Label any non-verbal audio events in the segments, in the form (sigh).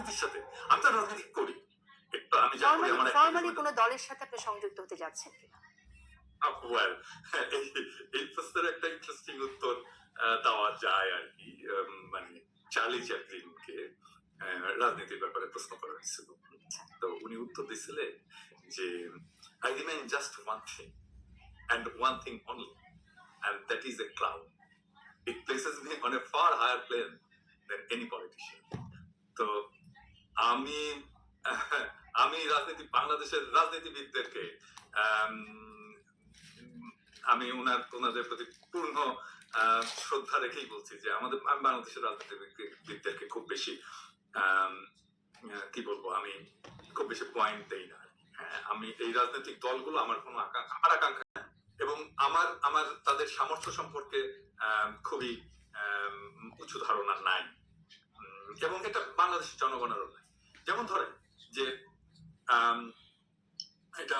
রাজনীতির সাথে আমি তো রাজনীতি করি। আমি ফর্মালি কোনো দলের সাথে আপনি সংযুক্ত হতে যাচ্ছেন কিনা? আহ, (laughs) এই এই প্রশ্নের একটা ইন্টারেস্টিং উত্তর দেওয়া যায় আর কি মানে চার্লি চ্যাপলিনকে রাজনীতির ব্যাপারে প্রশ্ন করা হয়েছিল। তো উনি উত্তর দিছিলেন যে I remain just one thing and one thing only and that is a cloud it places me on a far higher plane than any politician তো আমি (laughs) আমি রাজনীতি বাংলাদেশের রাজনীতিবিদদেরকে আমি ওনার ওনাদের প্রতি পূর্ণ শ্রদ্ধা রেখেই বলছি যে আমাদের আমি বাংলাদেশের রাজনীতিবিদদেরকে খুব বেশি কি বলব আমি খুব বেশি পয়েন্ট দেই না। হ্যাঁ, আমি এই রাজনৈতিক দলগুলো আমার কোনো আমার আকাঙ্ক্ষা। এবং আমার আমার তাদের সামর্থ্য সম্পর্কে খুবই উঁচু ধারণা নাই। এবং এটা বাংলাদেশের জনগণেরও নাই। যেমন ধরেন যে এটা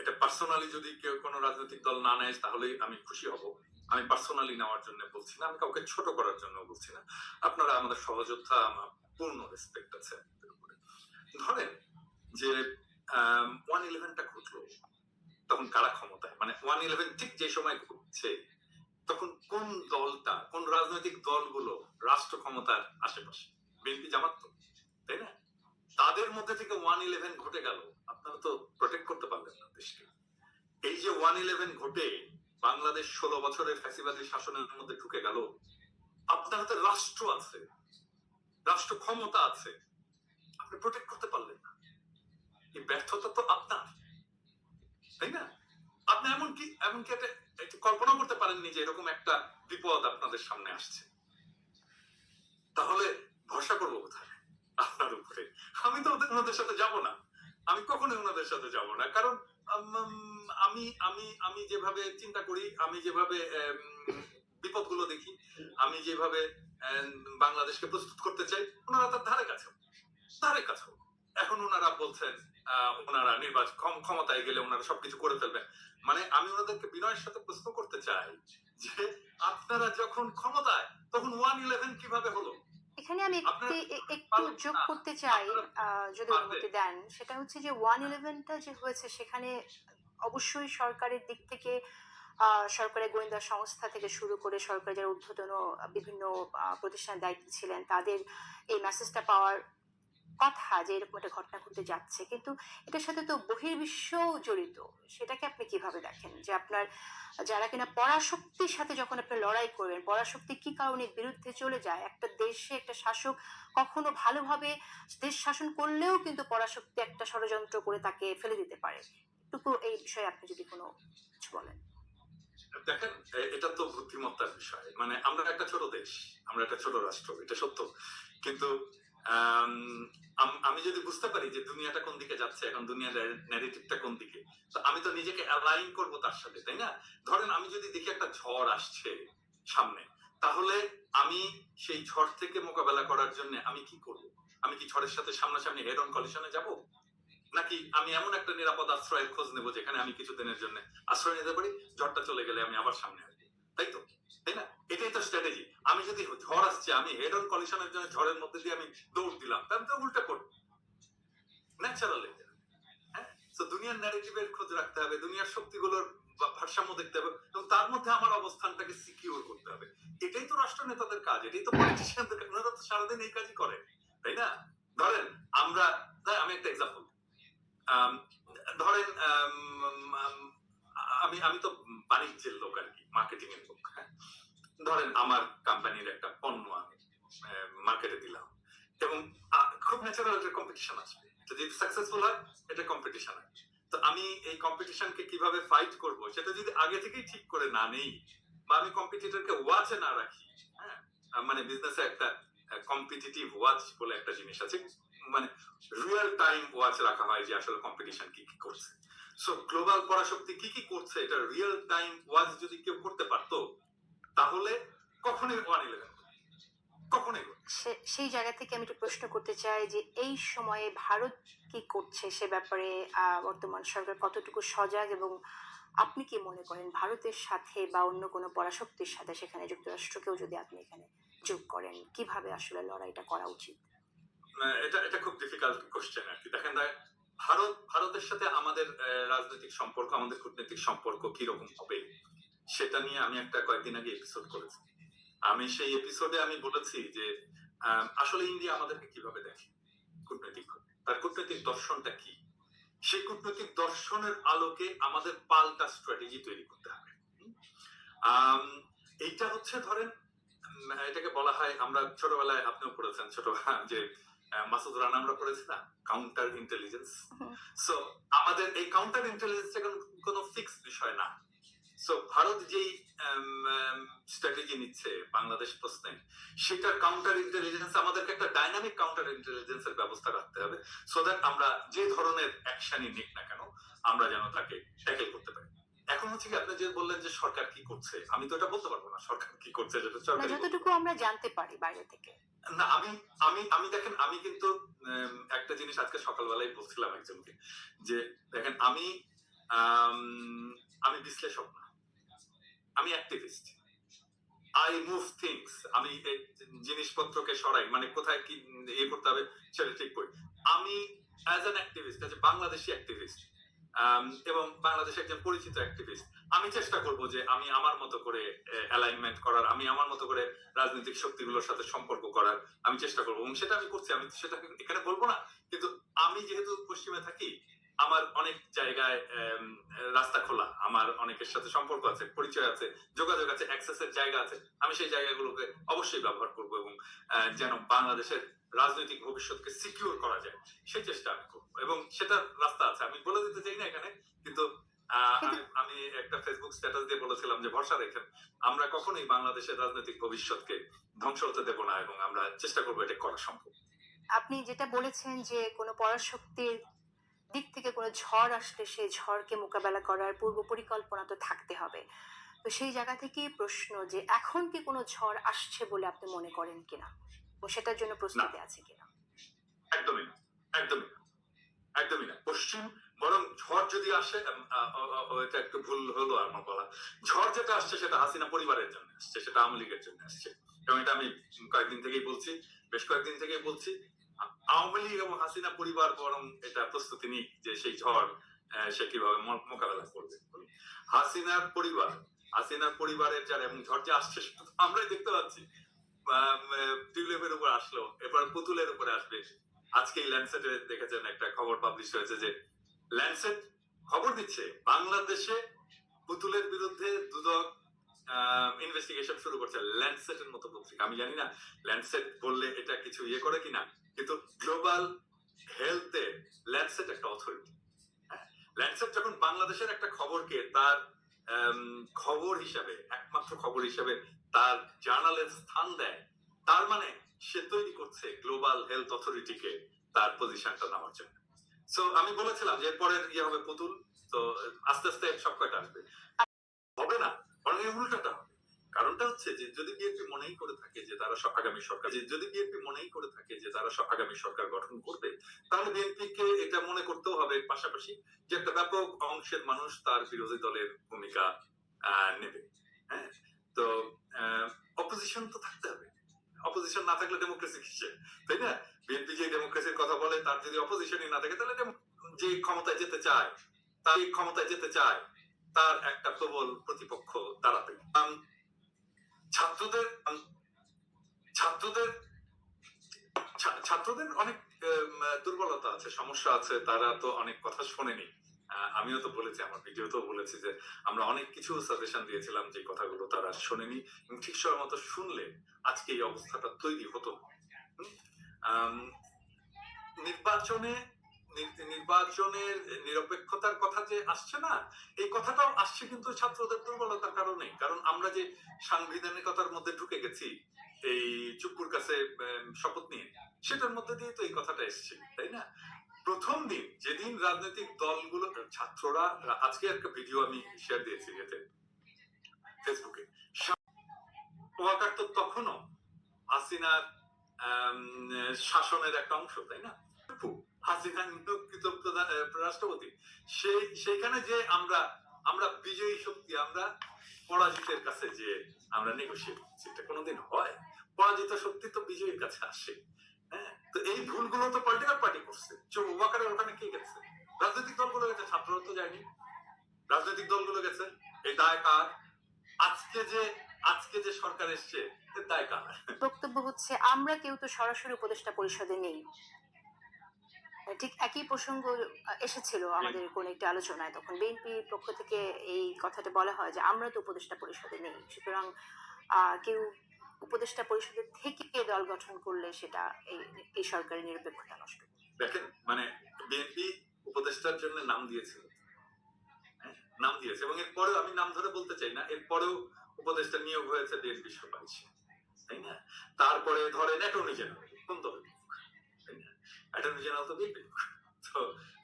এটা পার্সোনালি যদি কেউ কোনো রাজনৈতিক দল না নেয় তাহলে আমি খুশি হব। আমি পার্সোনালি নেওয়ার জন্য বলছি না, আমি কাউকে ছোট করার জন্য বলছি না। আপনারা আমাদের সহযোদ্ধা, আমার পূর্ণ রেসপেক্ট আছে। ধরেন যে ওয়ান ইলেভেনটা ঘটলো, তখন কারা ক্ষমতায়? মানে ওয়ান ইলেভেন ঠিক যে সময় ঘটছে, তখন কোন দলটা, কোন রাজনৈতিক দলগুলো রাষ্ট্র ক্ষমতার আশেপাশে? বিএনপি জামাত তো, তাই না? তাদের মধ্যে থেকে ওয়ান ইলেভেন ঘটে গেল। আপনারা তো প্রোটেক্ট করতে পারলেন না দেশকে। এই যে ওয়ান ইলেভেন ঘটে, বাংলাদেশ ষোলো বছরের ফ্যাসিবাদী শাসনের মধ্যে ঢুকে গেল, আপনার হাতে রাষ্ট্র আছে। রাষ্ট্র ক্ষমতা আছে। আপনি প্রোটেক্ট করতে পারলেন না। এই ব্যর্থতা তো আপনার। তাই না? আপনি এমনকি এমনকি একটা, একটু কল্পনা করতে পারেননি যে এরকম একটা বিপদ আপনাদের সামনে আসছে। তাহলে ভরসা করব কোথায়? আপনার উপরে আমি তো ওনাদের সাথে যাব না। আমি কখনোই ওনাদের সাথে যাব না। কারণ আমি আমি আমি যেভাবে চিন্তা করি, আমি যেভাবে বিপদগুলো দেখি, আমি যেভাবে বাংলাদেশকে প্রস্তুত করতে চাই, ওনারা তার ধারে কাছে ধারে কাছে এখন ওনারা বলছেন ওনারা নির্বাচন ক্ষম- ক্ষমতায় গেলে ওনারা সবকিছু করে ফেলবেন মানে আমি ওনাদেরকে বিনয়ের সাথে প্রশ্ন করতে চাই যে, আপনারা যখন ক্ষমতায়, তখন ওয়ান ইলেভেন কীভাবে হলো? এখানে আমি একটি একটু যোগ করতে চাই যদি অনুমতি দেন সেটা হচ্ছে যে ওয়ান ইলেভেনটা যে হয়েছে সেখানে অবশ্যই সরকারের দিক থেকে সরকারের গোয়েন্দা সংস্থা থেকে শুরু করে সরকারের যারা ঊর্ধ্বতন বিভিন্ন প্রতিষ্ঠানের দায়িত্বে ছিলেন তাদের এই মেসেজটা পাওয়ার কথা যে এরকম একটা ঘটনা ঘটতে যাচ্ছে। কিন্তু এটার সাথে তো বহির্বিশ্ব জড়িত। সেটাকে আপনি কীভাবে দেখেন? যে আপনার যারা কিনা পরাশক্তির সাথে যখন আপনি লড়াই করবেন, পরাশক্তি কি কারণে বিরুদ্ধে চলে যায়? একটা দেশে একটা শাসক কখনো ভালোভাবে দেশ শাসন করলেও কিন্তু পরাশক্তি একটা ষড়যন্ত্র করে তাকে ফেলে দিতে পারে। টুকু এই বিষয়ে আপনি যদি কোনো কিছু বলেন। দেখেন এটা তো বুদ্ধিমত্তার বিষয়। মানে আমরা একটা ছোট দেশ, আমরা একটা ছোট রাষ্ট্র, এটা সত্য। কিন্তু আম, যদি বুঝতে পারি যে দুনিয়াটা কোন দিকে যাচ্ছে এখন দুনিয়ার ন্যারেটিভটা কোন দিকে? তো আমি তো নিজেকে অ্যালাইন করব তার সাথে তাই না? ধরেন আমি যদি দেখি একটা ঝড় আসছে সামনে তাহলে আমি সেই ঝড় থেকে মোকাবেলা করার জন্য আমি কি করব? আমি কি ঝড়ের সাথে সামনাসামনি হেড অন কলিশনে যাব? নাকি আমি এমন একটা নিরাপদ আশ্রয়ের খোঁজ নেব যেখানে আমি কিছুদিনের জন্য আশ্রয় নিতে পারি ঝড়টা চলে গেলে আমি আবার সামনে আসব? তাই তো? তাই না? এটাই তো স্ট্র্যাটেজি আমি যদি ঝড় আসছে আমি হেড অন কলিশনের জন্য ঝড়ের মধ্যে দিয়ে আমি দৌড় দিলাম তাহলে তো উল্টা করব। হ্যাঁ? তো দুনিয়ার ন্যারেটিভের খোঁজ রাখতে হবে দুনিয়ার শক্তিগুলোর ভারসাম্য দেখতে হবে এবং তার মধ্যে আমার অবস্থানটাকে সিকিউর করতে হবে। এটাই তো রাষ্ট্র নেতাদের কাজ এটাই তো পলিটিশিয়ানদের কাজ ওনারা তো সারাদিন এই কাজই করে তাই না? ধরেন আমরা আমি একটা এক্সাম্পল ধরেন আম, আম, আমি আমি তো বাণিজ্যের লোক আর কি। মার্কেটিং এর লোক হ্যাঁ ধরেন আমার কোম্পানির একটা পণ্য আমি মার্কেটে দিলাম। এবং খুব ন্যাচারাল একটা কম্পিটিশন আসবে। যদি সাকসেসফুল হয়, এটা কম্পিটিশন আছে তো আমি এই কম্পিটিশনকে কীভাবে ফাইট করব, সেটা যদি আগে থেকেই ঠিক করে না নেই, বা আমি কম্পিটিটরকে ওয়াচে না রাখি হ্যাঁ মানে বিজনেসে একটা কম্পিটিটিভ ওয়াচ বলে একটা জিনিস আছে। মানে রিয়েল টাইম ওয়াচ রাখা হয় যে আসলে কম্পিটিশন কি কি করছে। সো গ্লোবাল পরাশক্তি কি কি করছে? এটা রিয়েল টাইম ওয়াচ যদি কেউ করতে পারতো তাহলে কখনোই ওয়ান ইলেভেন কখনোই সেই জায়গা থেকে আমি একটু প্রশ্ন করতে চাই যে এই সময়ে ভারত কি করছে সে ব্যাপারে বর্তমান সরকার কতটুকু সজাগ এবং আপনি কি মনে করেন ভারতের সাথে বা অন্য কোনো পরাশক্তির সাথে সেখানে যুক্তরাষ্ট্রকেও যদি আপনি এখানে যোগ করেন কীভাবে আসলে লড়াইটা করা উচিত? এটা এটা খুব ডিফিকাল্ট কোশ্চেন আর কি। দেখেন ভারত, ভারতের সাথে আমাদের রাজনৈতিক সম্পর্ক, আমাদের কূটনৈতিক সম্পর্ক কীরকম হবে, সেটা নিয়ে আমি একটা কয়েকদিন আগে এপিসোড করেছি। আমি সেই এপিসোডে আমি বলেছি যে আসলে ইন্ডিয়া আমাদেরকে কীভাবে দেখে কূটনৈতিক তার কূটনৈতিক দর্শনটা কি? সেই কূটনৈতিক দর্শনের আলোকে আমাদের পাল্টা স্ট্র্যাটেজি তৈরি করতে হবে? এইটা হচ্ছে ধরেন এটাকে বলা হয়, আমরা ছোটবেলায় আপনিও পড়েছেন ছোটবেলা যে মাসুদ রানা আমরা না কাউন্টার ইন্টেলিজেন্স সো আমাদের এই কাউন্টার ইন্টেলিজেন্স কোনো ফিক্স বিষয় না। সো ভারত যেই স্ট্র্যাটেজি নিচ্ছে বাংলাদেশ প্রশ্নে সেটার কাউন্টার ইন্টেলিজেন্স আমাদেরকে একটা ডাইনামিক কাউন্টার ইন্টেলিজেন্সের ব্যবস্থা রাখতে হবে সো দ্যাট আমরা যে ধরনের অ্যাকশনই নিক না কেন আমরা যেন তাকে ট্যাকেল করতে পারি। এখন হচ্ছে কি আপনি যে বললেন যে সরকার কি করছে আমি তো এটা বলতে পারব না সরকার কি করছে যেটা যতটুকু আমরা জানতে পারি বাইরে থেকে। না আমি আমি আমি দেখেন আমি কিন্তু একটা জিনিস আজকে সকালবেলায় বলছিলাম একজনকে যে দেখেন আমি আম, বিশ্লেষক না। আমি অ্যাক্টিভিস্ট আই মুভ থিংস আমি জিনিসপত্রকে সরাই। মানে কোথায় কি ইয়ে করতে হবে সেটা ঠিক করি। আমি as an activist as Bangladeshi activist এবং বাংলাদেশের একজন পরিচিত অ্যাক্টিভিস্ট আমি চেষ্টা করব যে আমি আমার মতো করে অ্যালাইনমেন্ট করার, আমি আমার মতো করে রাজনৈতিক শক্তিগুলোর সাথে সম্পর্ক করার আমি চেষ্টা করব। এবং সেটা আমি করছি, আমি সেটা এখানে বলব না। কিন্তু আমি যেহেতু পশ্চিমে থাকি আমার অনেক জায়গায় রাস্তা খোলা আমার অনেকের সাথে সম্পর্ক আছে পরিচয় আছে যোগাযোগ আছে অ্যাক্সেসের জায়গা আছে আমি সেই জায়গাগুলোকে অবশ্যই ব্যবহার করব এবং যেন বাংলাদেশের রাজনৈতিক ভবিষ্যৎকে সিকিউর করা যায় সেই চেষ্টা আমি করব এবং সেটার রাস্তা আছে। আমি বলে দিতে চাই না এখানে কিন্তু আমি একটা ফেসবুক স্ট্যাটাস দিয়ে বলেছিলাম যে ভরসা রেখেন আমরা কখনোই বাংলাদেশের রাজনৈতিক ভবিষ্যৎকে ধ্বংস হতে দেব না এবং আমরা চেষ্টা করব এটা করা সম্ভব। আপনি যেটা বলেছেন যে কোনো পরাশক্তির দিক থেকে কোনো ঝড় আসলে সেই ঝড়কে মোকাবেলা করার পূর্ব পরিকল্পনা তো থাকতে হবে। তো সেই জায়গা থেকেই প্রশ্ন যে এখন কি কোনো ঝড় আসছে বলে আপনি মনে করেন কিনা? ও সেটার জন্য প্রস্তুতি আছে কিনা? একদমই না। একদমই না। একদমই না। পশ্চিম বরং ঝড় যদি আসে এটা একটু ভুল হলো আমার বলা। ঝড় যেটা আসছে সেটা হাসিনা পরিবারের জন্য আসছে সেটা আওয়ামী লীগের জন্য আসছে। এবং এটা আমি কয়েকদিন থেকেই বলছি বেশ কয়েকদিন থেকেই বলছি আওয়ামী লীগ এবং হাসিনা পরিবার বরং এটা প্রস্তুতি নিক যে সেই ঝড় সে কীভাবে মোকাবেলা করবে। হাসিনার পরিবার, হাসিনার পরিবারের যারা এবং ঝড় যে আসছে আমরাই দেখতে পাচ্ছি। উপর আসলো এবার পুতুলের উপরে আসবে। ল্যান্ডসেটে দেখেছেন একটা খবর পাবলিশ হয়েছে যে ল্যান্ডসেট খবর দিচ্ছে, বাংলাদেশে পুতুলের বিরুদ্ধে দুদক ইনভেস্টিগেশন শুরু করছে। ল্যান্ডসেটের মতো পত্রিকা আমি জানি না ল্যান্ডসেট বললে এটা কিছু ইয়ে করে কিনা। কিন্তু গ্লোবাল হেলথে ল্যান্ডসেট একটা অথরিটি ল্যান্ডসেট যখন বাংলাদেশের একটা খবরকে তার খবর হিসাবে, একমাত্র খবর হিসাবে তার জার্নালের স্থান দেয়, তার মানে সে তৈরি করছে গ্লোবাল হেলথ অথরিটিকে তার পজিশনটা নেওয়ার জন্য। সো আমি বলেছিলাম যে এরপরের ইয়ে হবে পুতুল, তো আস্তে আস্তে সব কয়টা আসবে। হবে না, বরং উল্টাটা হবে। কারণটা হচ্ছে যে যদি বিএনপি মনেই করে থাকে যে তারা আগামী সরকার যদি বিএনপি মনেই করে থাকে যে তারা আগামী সরকার গঠন করবে তাহলে বিএনপি কে এটা মনে করতেও হবে পাশাপাশি যে একটা ব্যাপক অংশের মানুষ তার বিরোধী দলের ভূমিকা নেবে। হ্যাঁ? তো অপোজিশন তো থাকতে হবে। অপোজিশন না থাকলে ডেমোক্রেসি কিসে তাই না? বিএনপি যে ডেমোক্রেসির কথা বলে তার যদি অপোজিশনই না থাকে তাহলে যে ক্ষমতায় যেতে চায় তার ক্ষমতায় যেতে চায় তার একটা প্রবল প্রতিপক্ষ আম, ছাত্রদের ছাত্রদের ছাত্রদের অনেক দুর্বলতা আছে, সমস্যা আছে, তারা তো অনেক কথা শোনেনি আমিও তো বলেছি, আমার ভিডিওতেও বলেছি যে আমরা অনেক কিছু সাজেশন দিয়েছিলাম যে কথাগুলো তারা শোনেনি ঠিক সময় মতো শুনলে আজকে এই অবস্থাটা তৈরি হতো? নির্বাচনে নির্বাচনের নিরপেক্ষতার কথা যে আসছে না, এই কথাটাও আসছে কিন্তু ছাত্রদের দুর্বলতার কারণে। কারণ আমরা যে সাংবিধানিকতার মধ্যে ঢুকে গেছি, এই চুপুর কাছে শপথ নিয়ে, সেটার মধ্যে দিয়ে তো এই কথাটা এসছে, তাই না? প্রথম দিন, যেদিন রাজনৈতিক দলগুলো, ছাত্ররা, আজকে একটা ভিডিও আমি শেয়ার দিয়েছি এতে ফেসবুকে তো তখনও হাসিনার শাসনের একটা অংশ, তাই না? রাষ্ট্রপতি। সেই, সেইখানে যে আমরা আমরা বিজয়ী শক্তি, আমরা পরাজিতের কাছে যে আমরা নেগোসিয়েট এটা কোনোদিন হয়? পরাজিত শক্তি তো বিজয়ীর কাছে আসে। হ্যাঁ? তো এই ভুল ভুলগুলো তো পলিটিক্যাল পার্টি করছে। চোখ ওয়াকারের ওখানে কে গেছে? রাজনৈতিক দলগুলো গেছে, ছাত্ররা তো যায়নি। রাজনৈতিক দলগুলো গেছে। এই দায় কার? আজকে যে আজকে যে সরকার এসছে দায় কার? বক্তব্য হচ্ছে, আমরা কেউ তো সরাসরি উপদেষ্টা পরিষদে নেই। ঠিক একই প্রসঙ্গ এসেছিল আমাদের কোন একটি আলোচনায় তখন বিএনপির পক্ষ থেকে এই কথাটা বলা হয় যে আমরা তো উপদেষ্টা পরিষদে নেই। সুতরাং কেউ উপদেষ্টা পরিষদের থেকে দল গঠন করলে সেটা এই এই সরকারের নিরপেক্ষতা নষ্ট দেখেন মানে বিএনপি উপদেষ্টার জন্য নাম দিয়েছিল হ্যাঁ, নাম দিয়েছে। এবং এরপরেও আমি নাম ধরে বলতে চাই না এরপরেও উপদেষ্টা নিয়োগ হয়েছে বিএনপি সুপারিশ। তাই না? তারপরে ধরেন অ্যাটর্নি জেনারেল কোন না অ্যাটর্নি জেনারেল তো তো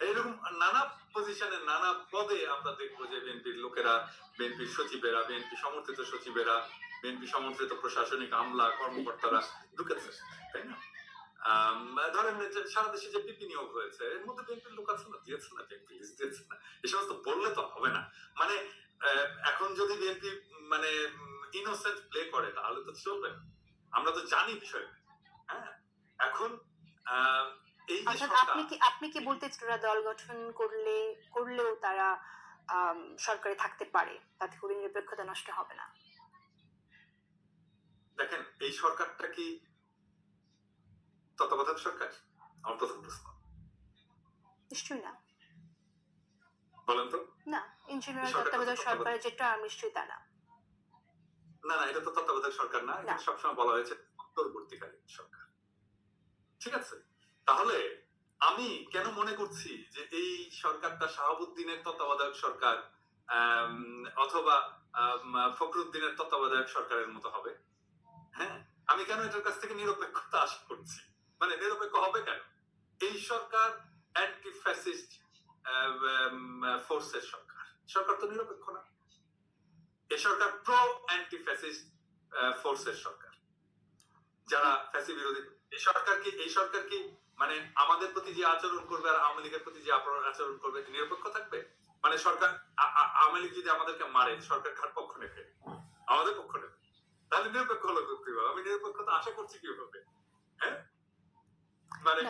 এইরকম নানা পজিশনে নানা পদে আমরা দেখব যে বিএনপির লোকেরা বিএনপির সচিবেরা বিএনপি সমর্থিত সচিবেরা বিএনপি সমর্থিত প্রশাসনিক আমলা, কর্মকর্তারা ঢুকেছে, তাই না? ধরেন সারা দেশে যে পিপি নিয়োগ হয়েছে, এর মধ্যে বিএনপির লোক আছে না? দিয়েছে না বিএনপি দিয়েছে না। এই সমস্ত বললে তো হবে না। মানে এখন যদি বিএনপি মানে ইনোসেন্ট প্লে করে, তাহলে তো চলবে আমরা তো জানি বিষয়টা হ্যাঁ? এখন অর্থাৎ আপনি কি আপনি কি বলতে দল গঠন করলে করলেও তারা সরকারে থাকতে পারে? তাতে করে নিরপেক্ষতা নষ্ট হবে না। দেখেন এই সরকারটা কি তত্ত্বাবধায়ক সরকার? আমার প্রথম প্রশ্ন। নিশ্চয়ই না। বলেন তো। না ইঞ্জিনিয়ার তত্ত্বাবধায়ক। সরকারের যেটা নিশ্চয়ই তা না। না না এটা তো তত্ত্বাবধায়ক সরকার না এটা সবসময় বলা হয়েছে অন্তর্বর্তীকালীন সরকার। ঠিক আছে? তাহলে আমি কেন মনে করছি যে এই সরকারটা শাহাবুদ্দিনের তত্ত্বাবধায়ক সরকার অথবা ফখরুদ্দিনের তত্ত্বাবধায়ক সরকারের মতো হবে? হ্যাঁ? আমি কেন এটার কাছ থেকে নিরপেক্ষতা আশা করছি? মানে নিরপেক্ষ হবে কেন? এই সরকার অ্যান্টি ফ্যাসিস্ট ফোর্সের সরকার। সরকার তো নিরপেক্ষ না। এ সরকার প্রো অ্যান্টি ফ্যাসিস্ট ফোর্সের সরকার। যারা ফ্যাসি বিরোধী এই সরকার কি, এই সরকার কি মানে আমাদের প্রতি যে আচরণ করবে আর আওয়ামী লীগের প্রতি যে আচরণ করবে নিরপেক্ষ থাকবে? মানে সরকার আওয়ামী লীগ যদি আমাদেরকে মারে সরকার কার পক্ষ নেবে? আমাদের পক্ষ নেবে। তাহলে নিরপেক্ষ হলো কীভাবে? আমি নিরপেক্ষতা আশা করছি কীভাবে? হ্যাঁ? মানে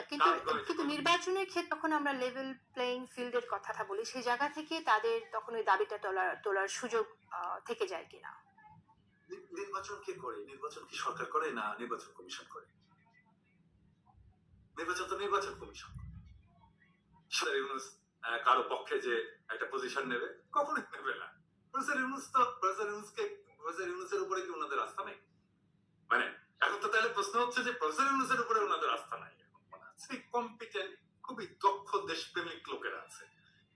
কিন্তু নির্বাচনের ক্ষেত্রে যখন আমরা লেভেল প্লেইং ফিল্ডের কথাটা বলি সেই জায়গা থেকে তাদের তখন ওই দাবিটা তোলার তোলার সুযোগ থেকে যায় কিনা? নির্বাচন কে করে? নির্বাচন কি সরকার করে না নির্বাচন কমিশন করে? নির্বাচন তো নির্বাচন কমিশন। ইউনুস কারও পক্ষে যে একটা পজিশন নেবে, কখনোই নেবে না। প্রফেসর ইউনুস তো, প্রফেসর ইউনুসকে, প্রফেসর ইউনুসের উপরে কি ওনাদের আস্থা নেই? মানে এখন তো তাহলে প্রশ্ন হচ্ছে যে প্রফেসর ইউনুসের উপরে ওনাদের আস্থা নাই এখন কম্পিটেন্ট খুবই দক্ষ, দেশপ্রেমিক লোকেরা আছে।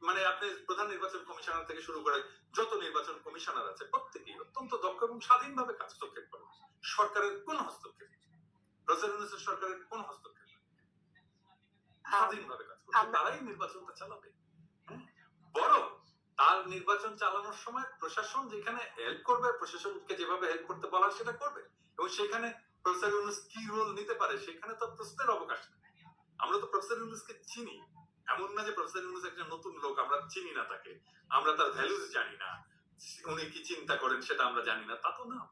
মানে আপনি প্রধান নির্বাচন কমিশনার থেকে শুরু করে যত নির্বাচন কমিশনার আছে, প্রত্যেকেই অত্যন্ত দক্ষ এবং স্বাধীনভাবে কাজ হস্তক্ষেপ করে সরকারের কোন হস্তক্ষেপ। প্রফেসর ইউনুসের সরকারের কোন হস্তক্ষেপ স্বাধীনভাবে কাজ আমরা- তারাই নির্বাচনটা চালাবে। হ্যাঁ? বরং তার নির্বাচন চালানোর সময় প্রশাসন যেখানে হেল্প করবে প্রশাসনকে যেভাবে হেল্প করতে বলা সেটা করবে। এবং সেখানে প্রফেসর ইউনুস কি রোল নিতে পারে সেখানে তো প্রশ্নের অবকাশ নেই। আমরা তো প্রফেসর ইউনুসকে চিনি। এমন না যে প্রফেসর ইউনুস একজন নতুন লোক আমরা চিনি না তাকে। আমরা তার ভ্যালুজ জানি না। উনি কি চিন্তা করেন সেটা আমরা জানি না। তা তো না।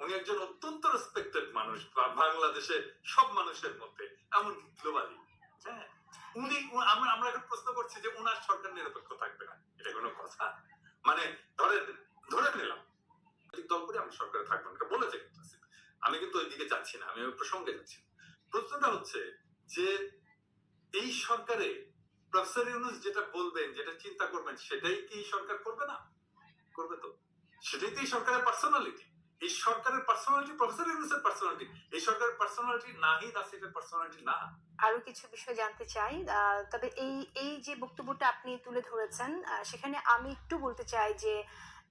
উনি একজন অত্যন্ত রেসপেক্টেড মানুষ বাংলাদেশে সব মানুষের মধ্যে এমনকি গ্লোবালি উনি আমরা আমরা প্রশ্ন করছি যে উনার সরকার নিরপেক্ষ থাকবে না। এটা কোনো কথা। মানে ধরেন ধরে নিলাম। দল করে আমি সরকারে থাকব না বলেছে আমি কিন্তু যাচ্ছি না, আমি ওই প্রসঙ্গে যাচ্ছি প্রশ্নটা হচ্ছে যে এই সরকারে প্রফেসর ইউনুস যেটা বলবেন, যেটা চিন্তা করবেন, সেটাই কি সরকার করবে না? করবে তো। সেটাই তো এই সরকারের পার্সোনালিটি এই সরকারের পার্সোনালিটি প্রফেসর ইউনুসের পার্সোনালিটি এই সরকারের পার্সোনালিটি নাহিদ আসিফের পার্সোনালিটি না। আরও কিছু বিষয় জানতে চাই। তবে এই এই যে বক্তব্যটা আপনি তুলে ধরেছেন সেখানে আমি একটু বলতে চাই যে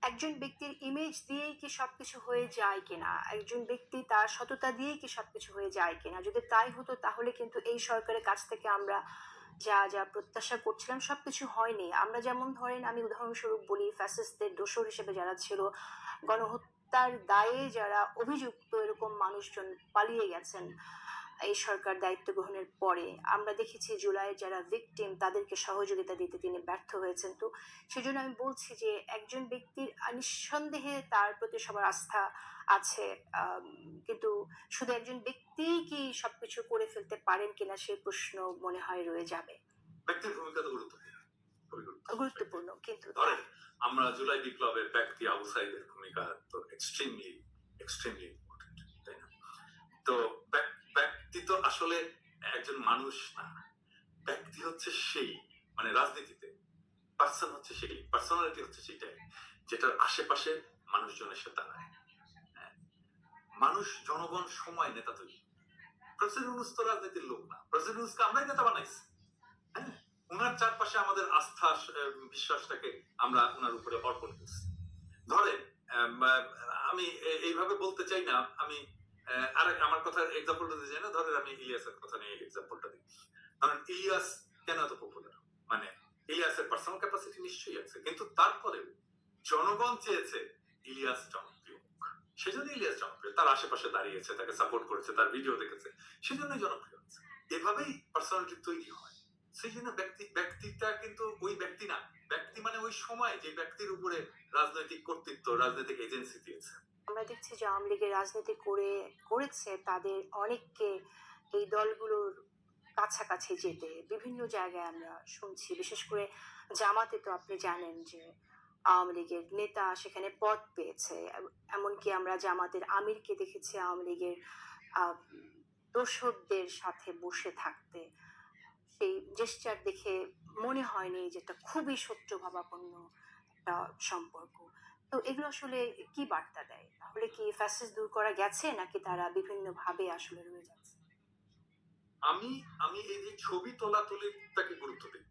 একজন ব্যক্তির ইমেজ দিয়েই কি সবকিছু হয়ে যায় কিনা? একজন ব্যক্তি তার সততা দিয়েই কি সবকিছু হয়ে যায় কিনা? যদি তাই হতো, তাহলে কিন্তু এই সরকারের কাছ থেকে আমরা যা যা প্রত্যাশা করছিলাম, সবকিছু হয়নি। আমরা যেমন ধরেন, আমি উদাহরণস্বরূপ বলি ফ্যাসিস্টদের দোসর হিসেবে যারা ছিল গণহত্যার দায়ে যারা অভিযুক্ত এরকম মানুষজন পালিয়ে গেছেন এই সরকার দায়িত্ব গ্রহণের পরে আমরা দেখেছি জুলাইয়ের যারা ভিকটিম তাদেরকে সহযোগিতা দিতে তিনি ব্যর্থ হয়েছেন। তো সেজন্য আমি বলছি যে একজন ব্যক্তির নিঃসন্দেহে তার প্রতি সবার আস্থা আছে কিন্তু শুধু একজন ব্যক্তিই কি সবকিছু করে ফেলতে পারেন কিনা সেই প্রশ্ন মনে হয় রয়ে যাবে। ব্যক্তির ভূমিকা তো গুরুত্বপূর্ণ। গুরুত্বপূর্ণ কিন্তু আমরা জুলাই বিপ্লবের ব্যক্তি আবু সাইদের ভূমিকা তো এক্সট্রিমলি এক্সট্রিমলি ইম্পর্টেন্ট তাই না? তো ব্যক- ব্যক্তি তো আসলে একজন মানুষ না। ব্যক্তি হচ্ছে সেই মানে রাজনীতিতে। পার্সন হচ্ছে সেই পার্সোনালিটি হচ্ছে সেটাই, যেটার আশেপাশে মানুষজন এসে দাঁড়ায় হ্যাঁ। মানুষ, জনগণ, সময় নেতা তৈরি প্রেসিডেন্ট তো রাজনীতির লোক না। প্রেসিডেন্ট আমরাই নেতা বানাইছি। হ্যাঁ। ওনার চারপাশে আমাদের আস্থা বিশ্বাসটাকে আমরা ওনার উপরে অর্পণ করছি। ধরেন আমি এইভাবে বলতে চাই না, আমি আরেক, আমার এক্সাম্পলটা দিতে চাই না, ধরেন আমি ইলিয়াসের কথা নিয়ে এক্সাম্পলটা দিই। ধরেন, ইলিয়াস কেন এত পপুলার মানে ইলিয়াসের পার্সোনাল ক্যাপাসিটি নিশ্চয়ই আছে, কিন্তু তারপরেও জনগণ চেয়েছে ইলিয়াস জনপ্রিয়। সেজন্য ইলিয়াস জনপ্রিয়। তার আশেপাশে দাঁড়িয়েছে, তাকে সাপোর্ট করেছে, তার ভিডিও দেখেছে, সেজন্যই জনপ্রিয় হচ্ছে। এভাবেই পার্সোনালিটি তৈরি হয়। সেই জন্য ব্যক্তি, ব্যক্তিটা কিন্তু ওই ব্যক্তি না। ব্যক্তি মানে ওই সময় যে ব্যক্তির উপরে রাজনৈতিক কর্তৃত্ব, রাজনৈতিক এজেন্সি দিয়েছে। আমরা দেখছি যে আওয়ামী লীগের রাজনীতি করে, করেছে তাদের অনেককে এই দলগুলোর কাছাকাছি যেতে। বিভিন্ন জায়গায় আমরা শুনছি, বিশেষ করে জামাতে তো আপনি জানেন যে আওয়ামী লীগের নেতা সেখানে পদ পেয়েছে। এমনকি আমরা জামাতের আমিরকে দেখেছি আওয়ামী লীগের দোসরদের সাথে বসে থাকতে। সেই জেস্টার দেখে মনে হয়নি যে এটা খুবই সত্যভাবাপন্ন একটা সম্পর্ক। তো এগুলো আসলে কি বার্তা দেয়? তাহলে কি ফ্যাসিস দূর করা গেছে নাকি তারা বিভিন্ন ভাবে আসলে রয়ে যাচ্ছে? আমি আমি এই যে ছবি তোলা তুলিটাকে গুরুত্ব দিই।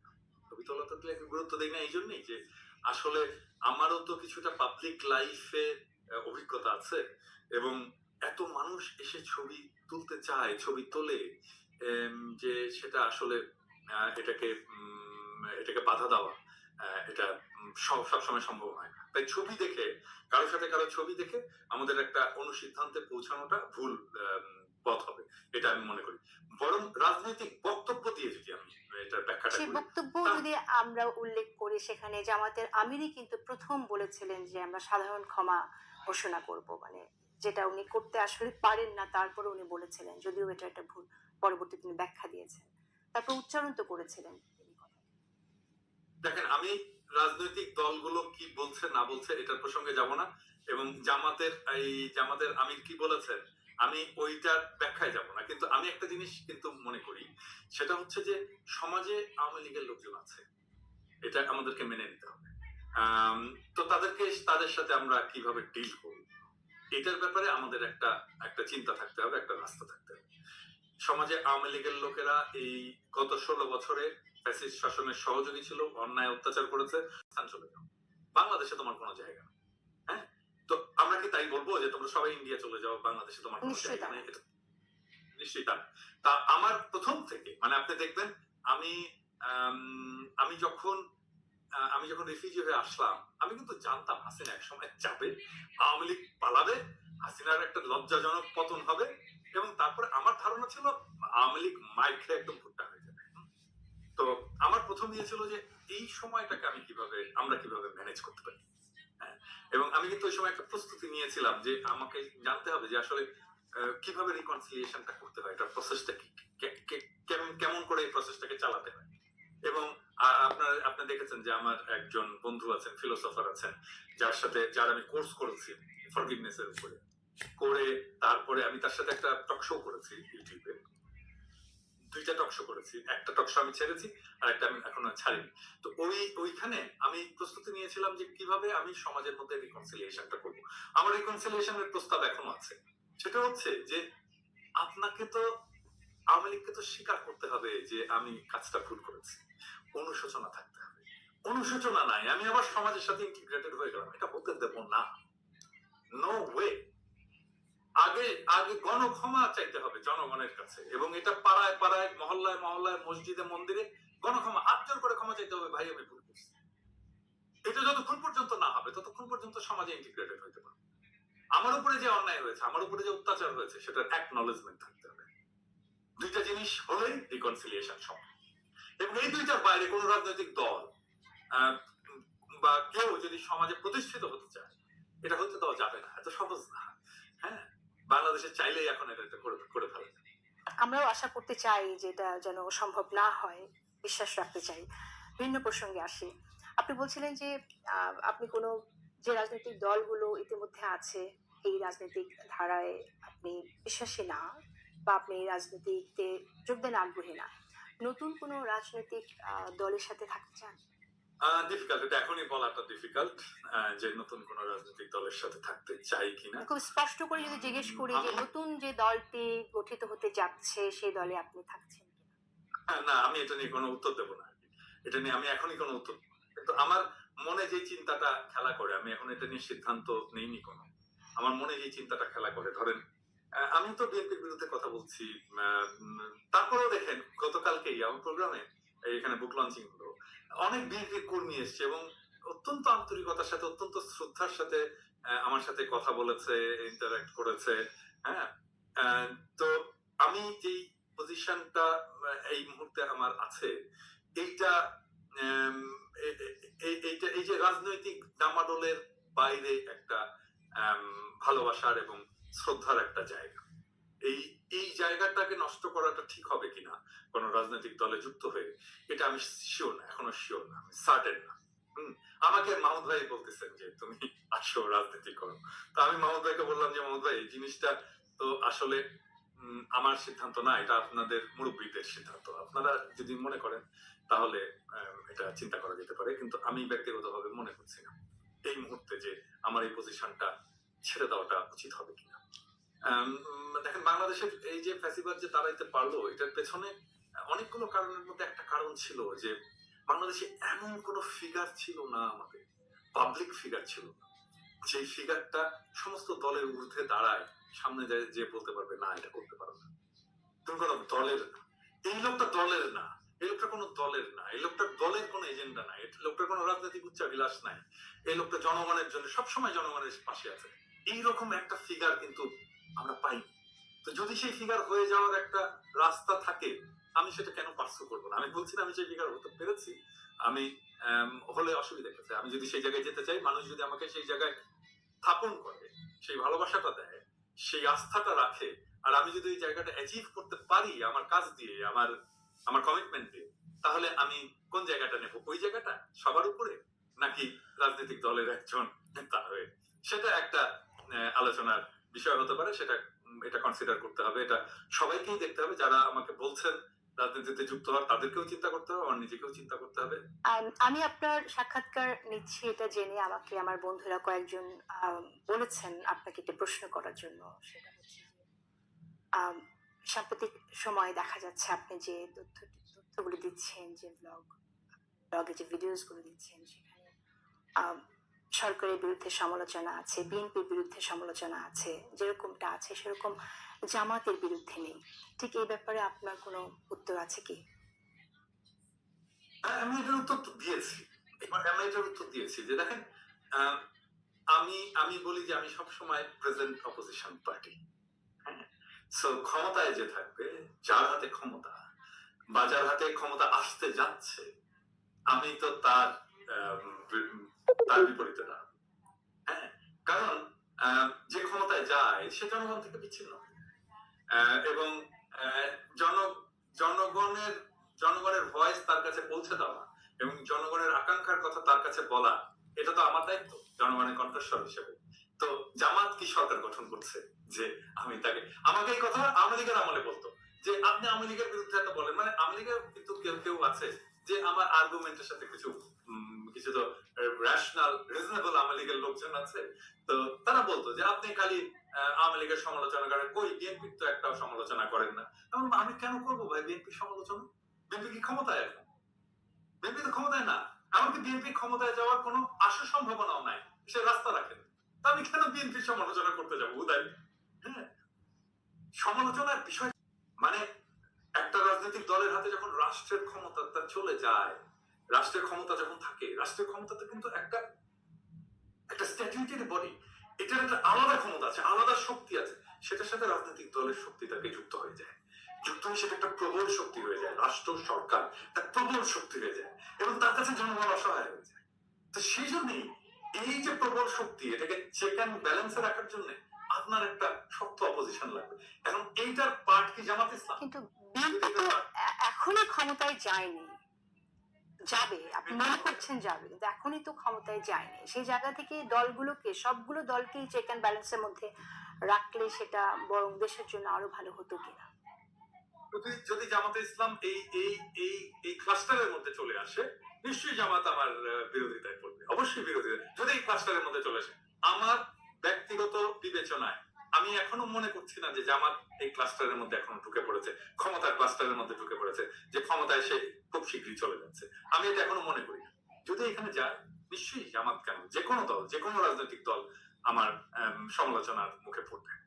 ছবি তোলা তুলিটাকে গুরুত্ব দিই না এই জন্যই যে আসলে আমারও তো কিছুটা পাবলিক লাইফে অভিজ্ঞতা আছে এবং এত মানুষ এসে ছবি তুলতে চায়, ছবি তোলে যে সেটা আসলে এটাকে এটাকে বাধা দেওয়া এটা সব সবসময় সম্ভব হয় না। তাই ছবি দেখে কারোর সাথে কারও ছবি দেখে আমাদের একটা অনুসিদ্ধান্তে পৌঁছানোটা ভুল পথ হবে এটা আমি মনে করি। বরং রাজনৈতিক বক্তব্য দিয়ে যদি আমি এটার ব্যাখ্যাটা সেই বক্তব্য যদি আমরা উল্লেখ করি সেখানে জামাতের আমিরই কিন্তু প্রথম বলেছিলেন যে আমরা সাধারণ ক্ষমা ঘোষণা করব। মানে যেটা উনি করতে আসলে পারেন না তারপরে উনি বলেছিলেন যদিও এটা একটা ভুল পরবর্তী তিনি ব্যাখ্যা দিয়েছেন। তারপর উচ্চারণ তো করেছিলেন দেখেন, আমি রাজনৈতিক দলগুলো কি বলছে, না বলছে, এটার প্রসঙ্গে যাব না। এবং জামাতের, এই জামাতের আমির কি বলেছেন, আমি ওইটার ব্যাখ্যায় যাব না। কিন্তু আমি একটা জিনিস কিন্তু মনে করি, সেটা হচ্ছে যে সমাজে আওয়ামী লীগের লোকজন আছে। এটা আমাদেরকে মেনে নিতে হবে। তো তাদেরকে, তাদের সাথে আমরা কীভাবে ডিল করব? এটার ব্যাপারে আমাদের একটা একটা চিন্তা থাকতে হবে, একটা রাস্তা থাকতে হবে। সমাজে আওয়ামী লীগের লোকেরা এই গত ষোলো বছরে ফ্যাসিস্ট শাসনের সহযোগী ছিল অন্যায় অত্যাচার করেছে স্থান চলে যাও। বাংলাদেশে তোমার কোনো জায়গা হ্যাঁ? তো আমরা কি তাই বলব যে তোমরা সবাই ইন্ডিয়া চলে যাও বাংলাদেশে তোমার কোনো জায়গা নেই? নিশ্চয়ই তা তা আমার প্রথম থেকে মানে আপনি দেখবেন আমি আমি যখন আমি যখন রিফিউজি হয়ে আসলাম আমি কিন্তু জানতাম হাসিনা এক সময় যাবে আওয়ামী লীগ পালাবে হাসিনার একটা লজ্জাজনক পতন হবে এবং তারপরে আমার ধারণা ছিল আওয়ামী লীগ খেয়ে একদম ভুট্টা হয়ে যাবে। তো আমার প্রথম ইয়ে ছিল যে এই সময়টাকে আমি কীভাবে আমরা কীভাবে ম্যানেজ করতে পারি? হ্যাঁ, এবং আমি কিন্তু ওই সময় একটা প্রস্তুতি নিয়েছিলাম যে আমাকে জানতে হবে যে আসলে কীভাবে রিকনসিলিয়েশনটা করতে হয় এটা প্রসেসটা কি? কেমন করে এই প্রসেসটাকে চালাতে হয়? এবং আপনার আপনি দেখেছেন যে আমার একজন বন্ধু আছেন ফিলোসফার আছেন যার সাথে যার আমি কোর্স করেছি ফরগিভনেস এর উপরে। করে তারপরে আমি তার সাথে একটা করেছি ইউটিউবে। দুইটা করেছি। একটা আমি ছেড়েছি আর একটা আমি এখনও ছাড়িনি। তো ওই, ওইখানে আমি প্রস্তুতি নিয়েছিলাম যে কীভাবে আমি সমাজের মধ্যে রিকনসিলিয়েশনটা করব। আমার রিকনসিলিয়েশনের প্রস্তাব এখনও আছে। সেটা হচ্ছে যে আপনাকে তো আওয়ামী লীগকে তো স্বীকার করতে হবে যে আমি কাজটা ভুল করেছি। অনুশোচনা থাকতে হবে। অনুশোচনা নাই। আমি আবার সমাজের সাথে ইন্টিগ্রেটেড হয়ে গেলাম। এটা হতে দেব না। নো ওয়ে আগে আগে গণক্ষমা চাইতে হবে জনগণের কাছে। এবং এটা পাড়ায় পাড়ায়, মহল্লায় মহল্লায়, মসজিদে, মন্দিরে গণক্ষমা জোর করে ক্ষমা চাইতে হবে ভাই, আমি ভুল করছি এটা যতক্ষণ পর্যন্ত না হবে, ততক্ষণ পর্যন্ত সমাজে ইন্টিগ্রেটেড হইতে পারবে। আমার উপরে যে অন্যায় হয়েছে, আমার উপরে যে অত্যাচার হয়েছে, সেটার অ্যাকনলেজমেন্ট থাকতে হবে। দুইটা জিনিস হলেই রিকনসিলিয়েশন সম্ভব। এবং এই দুইটার বাইরে কোন রাজনৈতিক দল বা কেউ যদি সমাজে প্রতিষ্ঠিত হতে চায়, এটা হতে দেওয়া যাবে না, এত সহজ না। হ্যাঁ? বাংলাদেশে চাইলেই এখন এটা করে ফেলে আমরাও আশা করতে চাই যে এটা যেন সম্ভব না হয়। বিশ্বাস রাখতে চাই। ভিন্ন প্রসঙ্গে আসি। আপনি বলছিলেন যে আপনি কোনো যে রাজনৈতিক দলগুলো ইতিমধ্যে আছে, এই রাজনৈতিক ধারায় আপনি বিশ্বাসী না বা আপনি এই রাজনীতিতে যোগদান আগ্রহী না। নতুন কোনো রাজনৈতিক দলের সাথে থাকতে চান? ডিফিকাল্ট এটা এখনই বলাটা ডিফিকাল্ট যে নতুন কোন রাজনৈতিক দলের সাথে থাকতে চাই কিনা। খুব স্পষ্ট করে যদি জিজ্ঞেস করি যে নতুন যে দলটি গঠিত হতে যাচ্ছে সেই দলে আপনি থাকছেন না আমি এটা নিয়ে কোনো উত্তর দেবো না এটা নিয়ে আমি এখনই কোনো উত্তর। কিন্তু আমার মনে যে চিন্তাটা খেলা করে আমি এখন এটা নিয়ে সিদ্ধান্ত নেইনি কোনো। আমার মনে যে চিন্তাটা খেলা করে ধরেন আমি তো বিএনপির বিরুদ্ধে কথা বলছি তারপরেও দেখেন গতকালকেই আমার প্রোগ্রামে এখানে বুক লঞ্চিং হলো। অনেক বিএনপির কর্মী এসছে এবং অত্যন্ত আন্তরিকতার সাথে, অত্যন্ত শ্রদ্ধার সাথে আমার সাথে কথা বলেছে ইন্টারাক্ট করেছে হ্যাঁ? তো আমি যেই পজিশনটা এই মুহূর্তে আমার আছে, এইটা এইটা, এই যে রাজনৈতিক ডামাডোলের বাইরে একটা ভালোবাসার এবং শ্রদ্ধার একটা জায়গা। এই এই জায়গাটাকে নষ্ট করাটা ঠিক হবে কিনা? কোন রাজনৈতিক দলে যুক্ত হয়ে। এটা আমি শিওর না, এখনও শিওর না, আমি সার্টেন না। আমাকে মাহমুদ ভাই বলতেছেন যে, তুমি আসো, রাজনীতি করো। তো আমি মাহমুদ ভাইকে বললাম যে, মাহমুদ ভাই, এই জিনিসটা তো আসলে আমার সিদ্ধান্ত না, এটা আপনাদের মুরব্বীদের সিদ্ধান্ত। আপনারা যদি মনে করেন, তাহলে এটা চিন্তা করা যেতে পারে। কিন্তু আমি ব্যক্তিগতভাবে মনে করছি না। এই মুহূর্তে যে আমার এই পজিশনটা ছেড়ে দেওয়াটা উচিত হবে কিনা। দেখেন বাংলাদেশের এই যে ফ্যাসিবাদ যে দাঁড়াইতে পারল, এটার পেছনে অনেকগুলো কারণের মধ্যে একটা কারণ ছিল যে বাংলাদেশে এমন কোনো ফিগার ছিল না আমাদের পাবলিক ফিগার ছিল না। যে ফিগারটা সমস্ত দলের ঊর্ধ্বে দাঁড়ায়, সামনে যে বলতে পারবে, না, এটা করতে পারবে না। তুমি কোনো দলের না। এই লোকটা দলের না, এই লোকটা কোনো দলের না, এই লোকটার দলের কোনো এজেন্ডা নাই, এই লোকটার কোনো রাজনৈতিক উচ্চাবিলাস নাই, এই লোকটা জনগণের জন্য, সবসময় জনগণের পাশে আছে। এইরকম একটা ফিগার কিন্তু আমরা পাই। তো যদি সেই ফিগার হয়ে যাওয়ার একটা রাস্তা থাকে, আমি সেটা কেন পার্সু করব না? আমি বলছি না আমি সেই ফিগার হতে পেরেছি। আমি হলে অসুবিধা গেছে আমি যদি সেই জায়গায় যেতে চাই, মানুষ যদি আমাকে সেই জায়গায় স্থাপন করে, সেই ভালোবাসাটা দেয়, সেই আস্থাটা রাখে, আর আমি যদি ওই জায়গাটা অ্যাচিভ করতে পারি, আমার কাজ দিয়ে, আমার আমার কমিটমেন্ট দিয়ে, তাহলে আমি কোন জায়গাটা নেব? ওই জায়গাটা সবার উপরে? নাকি রাজনৈতিক দলের একজন নেতা হয়ে? সেটা একটা আলোচনার বিষয় হতে পারে সেটা এটা কনসিডার করতে হবে। এটা সবাইকেই দেখতে হবে যারা আমাকে বলছেন রাজনীতিতে যুক্ত হওয়ার তাদেরকেও চিন্তা করতে হবে আমার নিজেকেও চিন্তা করতে হবে। আম, আপনার সাক্ষাৎকার নিচ্ছি এটা জেনে আমাকে আমার বন্ধুরা কয়েকজন বলেছেন আপনাকে একটা প্রশ্ন করার জন্য। সেটা হচ্ছে সাম্প্রতিক সময়ে দেখা যাচ্ছে আপনি যে তথ্য তথ্যগুলো দিচ্ছেন যে ব্লগ ব্লগে যে ভিডিওসগুলো দিচ্ছেন সেখানে সরকারের বিরুদ্ধে সমালোচনা আছে, বিএনপির বিরুদ্ধে সমালোচনা আছে, যেরকমটা আছে সেরকম জামাতের বিরুদ্ধে নেই। ঠিক এই ব্যাপারে আপনার কোনো উত্তর আছে কি? আমি এটার উত্তর দিয়েছি। আমি এটার উত্তর দিয়েছি যে দেখেন আমি আমি বলি যে আমি সবসময় প্রেজেন্ট অপোজিশন পার্টি সো ক্ষমতায় যে থাকবে, যার হাতে ক্ষমতা বা হাতে ক্ষমতা আসতে যাচ্ছে, আমি তো তার তার বিপরীতে না। হ্যাঁ কারণ যে ক্ষমতায় যায়, সে জনগণ থেকে বিচ্ছিন্ন। এবং জন, জনগণের জনগণের ভয়েস তার কাছে পৌঁছে দেওয়া এবং জনগণের আকাঙ্ক্ষার কথা তার কাছে বলা, এটা তো আমার দায়িত্ব, জনগণের কণ্ঠস্বর হিসেবে। তো জামাত কি সরকার গঠন করছে যে আমি তাকে, আমাকে এই কথা আওয়ামী লীগের আমলে বলতো, যে আপনি আওয়ামী লীগের বিরুদ্ধে এত বলেন মানে আওয়ামী লীগের কিন্তু কেউ কেউ আছে যে আমার আর্গুমেন্টের সাথে কিছু কিছু তো রেশনাল রিজনেবল আওয়ামী লীগের লোকজন আছে, তো তারা বলতো যে আপনি খালি আওয়ামী লীগের সমালোচনা করেন। কই বিএনপির তো একটাও সমালোচনা করেন না। এমন আমি কেন করব ভাই বিএনপির সমালোচনা? বিএনপি কি ক্ষমতায় এখন? বিএনপি তো ক্ষমতায় না। এমনকি বিএনপি ক্ষমতায় যাওয়ার কোনো আশা সম্ভাবনাও নাই। সে রাস্তা রাখেন তা আমি কেন বিএনপির সমালোচনা করতে যাব? উদয় হ্যাঁ। সমালোচনার বিষয় মানে একটা রাজনৈতিক দলের হাতে যখন রাষ্ট্রের ক্ষমতা চলে যায় রাষ্ট্রের ক্ষমতা যখন থাকে রাষ্ট্রের ক্ষমতাতে কিন্তু একটা একটা স্ট্যাটিউটারি বডি এটার একটা আলাদা ক্ষমতা আছে আলাদা শক্তি আছে। সেটার সাথে রাজনৈতিক দলের শক্তি তাকে যুক্ত হয়ে যায়। যুদ্ধ হিসেবে একটা প্রবল শক্তি হয়ে যায় রাষ্ট্র সরকার একটা প্রবল শক্তি হয়ে যায় এবং তার কাছে জনগণ অসহায় হয়ে যায়। তো সেই জন্যই এই যে প্রবল শক্তি এটাকে চেক অ্যান্ড ব্যালেন্সে রাখার জন্য আপনার একটা শক্ত অপোজিশন লাগবে। এখন এইটার পার্ট কি জামাত ইসলাম? কিন্তু বিএনপি তো এ- এখনই ক্ষমতায় যায়নি। যাবে আপনি মনে করছেন যাবে কিন্তু এখনই তো ক্ষমতায় যায়নি। সেই জায়গা থেকে দলগুলোকে সবগুলো দলকেই চেক অ্যান্ড ব্যালেন্সের মধ্যে রাখলে সেটা বরং দেশের জন্য আরও ভালো হতো কিনা। যদি যদি জামাতে ইসলাম এই এই এই এই ক্লাস্টারের মধ্যে চলে আসে নিশ্চয়ই জামাত আমার বিরোধিতায় পড়বে। অবশ্যই বিরোধিতা যদি এই ক্লাস্টারের মধ্যে চলে আসে আমার ব্যক্তিগত বিবেচনায় আমি এখনও মনে করছি না যে জামাত এই ক্লাস্টারের মধ্যে এখনও ঢুকে পড়েছে ক্ষমতার ক্লাস্টারের মধ্যে ঢুকে পড়েছে যে ক্ষমতায় সে খুব শীঘ্রই চলে যাচ্ছে। আমি এটা এখনও মনে করি। যদি এখানে যায় নিশ্চয়ই জামাত কেন? যে কোনো দল যে কোনো রাজনৈতিক দল আমার আম, সমালোচনার মুখে পড়বে।